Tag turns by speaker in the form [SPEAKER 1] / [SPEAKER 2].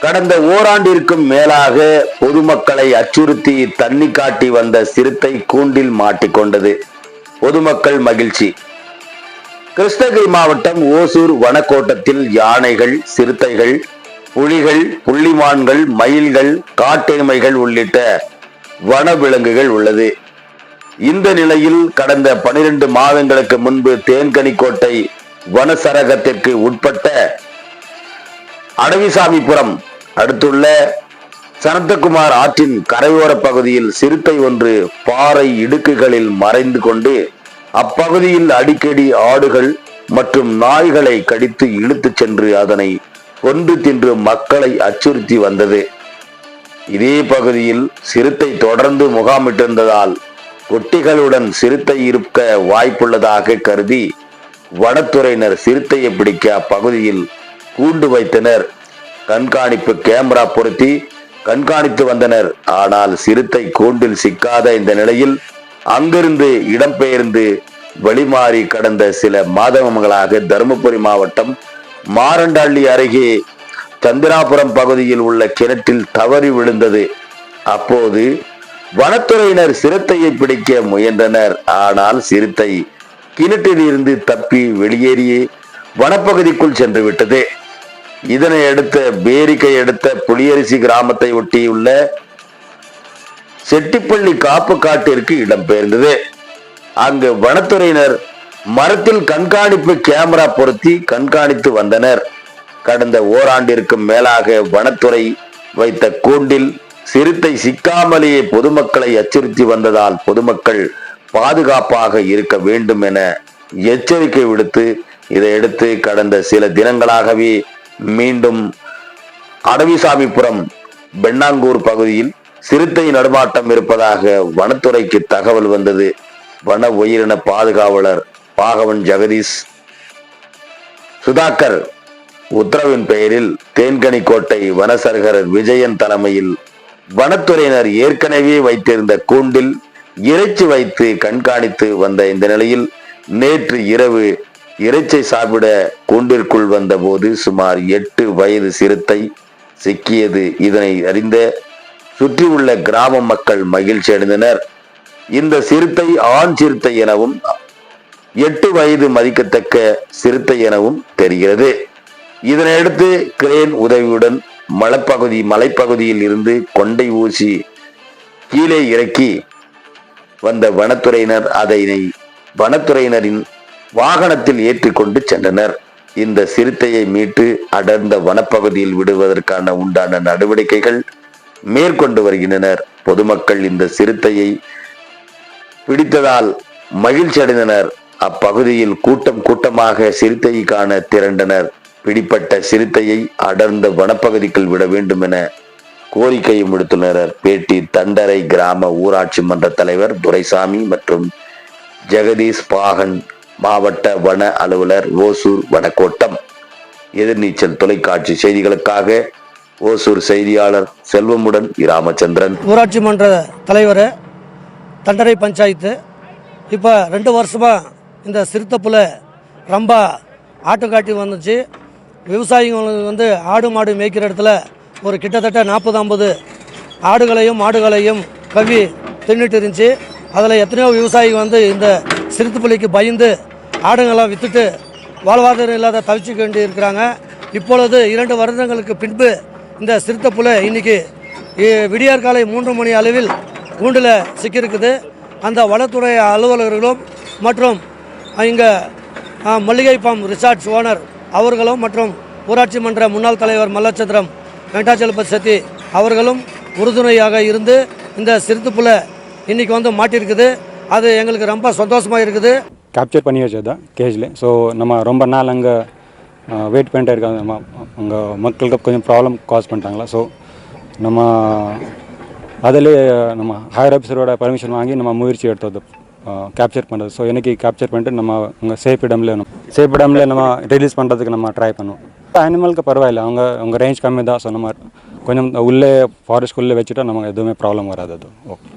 [SPEAKER 1] கடந்த ஓராண்டிற்கும் மேலாக பொதுமக்களை அச்சுறுத்தி தண்ணி காட்டி வந்த சிறுத்தை கூண்டில் மாட்டிக்கொண்டது. பொதுமக்கள் மகிழ்ச்சி. கிருஷ்ணகிரி மாவட்டம் ஓசூர் வனக்கோட்டத்தில் யானைகள் சிறுத்தைகள் புலிகள் புள்ளிமான்கள் மயில்கள் காட்டெருமைகள் உள்ளிட்ட வனவிலங்குகள் உள்ளது. இந்த நிலையில் கடந்த பனிரெண்டு மாதங்களுக்கு முன்பு தேன்கனிக்கோட்டை வனசரகத்திற்கு உட்பட்ட அடவிசாமிபுரம் அடுத்துள்ள சனந்தகுமார் ஆற்றின் கரையோர பகுதியில் சிறுத்தை ஒன்று பாறை இடுக்குகளில் மறைந்து கொண்டு அப்பகுதியில் அடிக்கடி ஆடுகள் மற்றும் நாய்களை கடித்து இழுத்துச் சென்று அதனை கொன்று தின்று மக்களை அச்சுறுத்தி வந்தது. இதே பகுதியில் சிறுத்தை தொடர்ந்து முகாமிட்டிருந்ததால் குட்டிகளுடன் சிறுத்தை இருக்க வாய்ப்புள்ளதாக கருதி வனத்துறையினர் சிறுத்தையை பிடிக்க அப்பகுதியில் கூண்டு வைத்தனர். கண்காணிப்பு கேமரா பொருத்தி கண்காணித்து வந்தனர். ஆனால் சிறுத்தை கூண்டில் சிக்காத இந்த நிலையில் அங்கிருந்து இடம்பெயர்ந்து வழிமாறி கடந்த சில மாதங்களாக தருமபுரி மாவட்டம் மாரண்டாள்ளி அருகே சந்திராபுரம் பகுதியில் உள்ள கிணற்றில் தவறி விழுந்தது. அப்போது வனத்துறையினர் சிறுத்தையை பிடிக்க முயன்றனர். ஆனால் சிறுத்தை கிணற்றில் இருந்து தப்பி வெளியேறி வனப்பகுதிக்குள் சென்று விட்டது. இதனை அடுத்த பேரிக்கை அடுத்த புளியரிசி கிராமத்தை ஒட்டியுள்ள செட்டிப்பள்ளி காப்பு காட்டிற்கு இடம்பெயர்ந்தது அங்கு வனத்துறையினர் மரத்தில் கண்காணிப்பு கேமரா பொருத்தி கண்காணித்து வந்தனர். கடந்த ஓராண்டிற்கும் மேலாக வனத்துறை வைத்த கூண்டில் சிறுத்தை சிக்காமலேயே பொதுமக்களை அச்சுறுத்தி வந்ததால் பொதுமக்கள் பாதுகாப்பாக இருக்க வேண்டும் என எச்சரிக்கை விடுத்து இதையடுத்து கடந்த சில தினங்களாகவே மீண்டும் அடவிசாமிபுரம் பெண்ணாங்கூர் பகுதியில் சிறுத்தை நடமாட்டம் இருப்பதாக வனத்துறைக்கு தகவல் வந்தது. வன உயிரின பாதுகாவலர் பாகவன் ஜெகதீஷ். சுதாகர் உத்தரவின் பெயரில் தேன்கனிக்கோட்டை வனசரகர் விஜயன் தலைமையில் வனத்துறையினர் ஏற்கனவே வைத்திருந்த கூண்டில் இறைச்சி வைத்து கண்காணித்து வந்த இந்த நிலையில் நேற்று இரவு இறைச்சி சாப்பிட கூண்டிற்குள் வந்தபோது சுமார் எட்டு வயது சிறுத்தை சிக்கியது. இதனை அறிந்த சுற்றியுள்ள கிராம மக்கள் மகிழ்ச்சி அடைந்தனர். இந்த சிறுத்தை ஆண் சிறுத்தை எனவும் எட்டு வயது மதிக்கத்தக்க சிறுத்தை எனவும் தெரிகிறது. இதனையடுத்து கிரேன் உதவியுடன் மலைப்பகுதி மலைப்பகுதியில் இருந்து கொண்டை ஊசி கீழே இறக்கி வந்த வனத்துறையினர் அதனை வனத்துறையினரின் வாகனத்தில் ஏற்றிக்கொண்டு சென்றனர். இந்த சிறுத்தையை மீட்டு அடர்ந்த வனப்பகுதியில் விடுவதற்கான உண்டான நடவடிக்கைகள் மேற்கொண்டு வருகின்றனர். பொதுமக்கள் இந்த சிறுத்தையை பிடித்ததால் மகிழ்ச்சி அடைந்தனர் அப்பகுதியில் கூட்டம் கூட்டமாக சிறுத்தையை காண திரண்டனர். பிடிப்பட்ட சிறுத்தையை அடர்ந்த வனப்பகுதிக்குள் விட வேண்டும் என கோரிக்கையும் விடுத்துள்ளனர். பேட்டி தண்டரை கிராம ஊராட்சி மன்ற தலைவர் துரைசாமி மற்றும் ஜெகதீஷ் பாகன் மாவட்ட வன அலுவலர் ஓசூர் வனக்கோட்டம். எதிர்நீச்சல் தொலைக்காட்சி செய்திகளுக்காக ஓசூர் செய்தியாளர் செல்வமுடன் ராமச்சந்திரன்
[SPEAKER 2] ஊராட்சி மன்ற தலைவர் தண்டரை பஞ்சாயத்து. இப்போ ரெண்டு வருஷமாக இந்த சிறுத்தைப்புல ரொம்ப ஆட்டுக்காட்டி வந்துச்சு. விவசாயிகள் வந்து ஆடு மாடு மேய்க்கிற இடத்துல ஒரு கிட்டத்தட்ட நாற்பது ஐம்பது ஆடுகளையும் மாடுகளையும் கவி தின்னுட்டு இருந்துச்சு. அதில் எத்தனையோ விவசாயிகள் வந்து இந்த சிறுத்தைப்புலிக்கு பயந்து ஆடுங்கள்லாம் விற்றுட்டு வாழ்வாதாரம் இல்லாத தவிச்சு கொண்டு இருக்கிறாங்க. இப்பொழுது இரண்டு வருடங்களுக்கு பின்பு இந்த சிறுத்தைப்புல இன்னைக்கு இன்றைக்கி விடியற் காலை மூன்று மணி அளவில் கூண்டில் சிக்கியிருக்குது. அந்த வனத்துறை அலுவலர்களும் மற்றும் இங்கே மல்லிகை ஃபார்ம் ரிசார்ட்ஸ் ஓனர் அவர்களும் மற்றும் ஊராட்சி மன்ற முன்னாள் தலைவர் மல்லச்சந்திரம் வெங்கடாச்சலபதி சத்தி அவர்களும் உறுதுணையாக இருந்து இந்த சிறுத்துப்புல இன்னைக்கு வந்து மாட்டியிருக்குது அது எங்களுக்கு ரொம்ப சந்தோஷமாக இருக்குது.
[SPEAKER 3] கேப்சர் பண்ணி வச்சது கேஜில் ஸோ நம்ம ரொம்ப நாள் அங்கே வெயிட் பண்ணிட்டே இருக்காங்க. நம்ம அங்கே மக்களுக்கு கொஞ்சம் ப்ராப்ளம் காஸ் பண்ணிட்டாங்களா? ஸோ நம்ம அதிலே நம்ம ஹையர் ஆஃபீஸரோட பர்மிஷன் வாங்கி நம்ம முயற்சி எடுத்தது கேப்சர் பண்ணுறது ஸோ எனக்கு கேப்சர் பண்ணிட்டு நம்ம அங்கே சேஃப் இடம்ல சேஃப் இடம்ல நம்ம ரிலீஸ் பண்ணுறதுக்கு நம்ம ட்ரை பண்ணுவோம். பட் அனிமலுக்கு பரவாயில்ல. அவங்க அவங்க ரேஞ்ச் கம்மி தான் சொன்ன மாதிரி. கொஞ்சம் உள்ளே ஃபாரஸ்ட் உள்ளே வச்சுட்டா நமக்கு எதுவுமே ப்ராப்ளம் வராது அது. ஓகே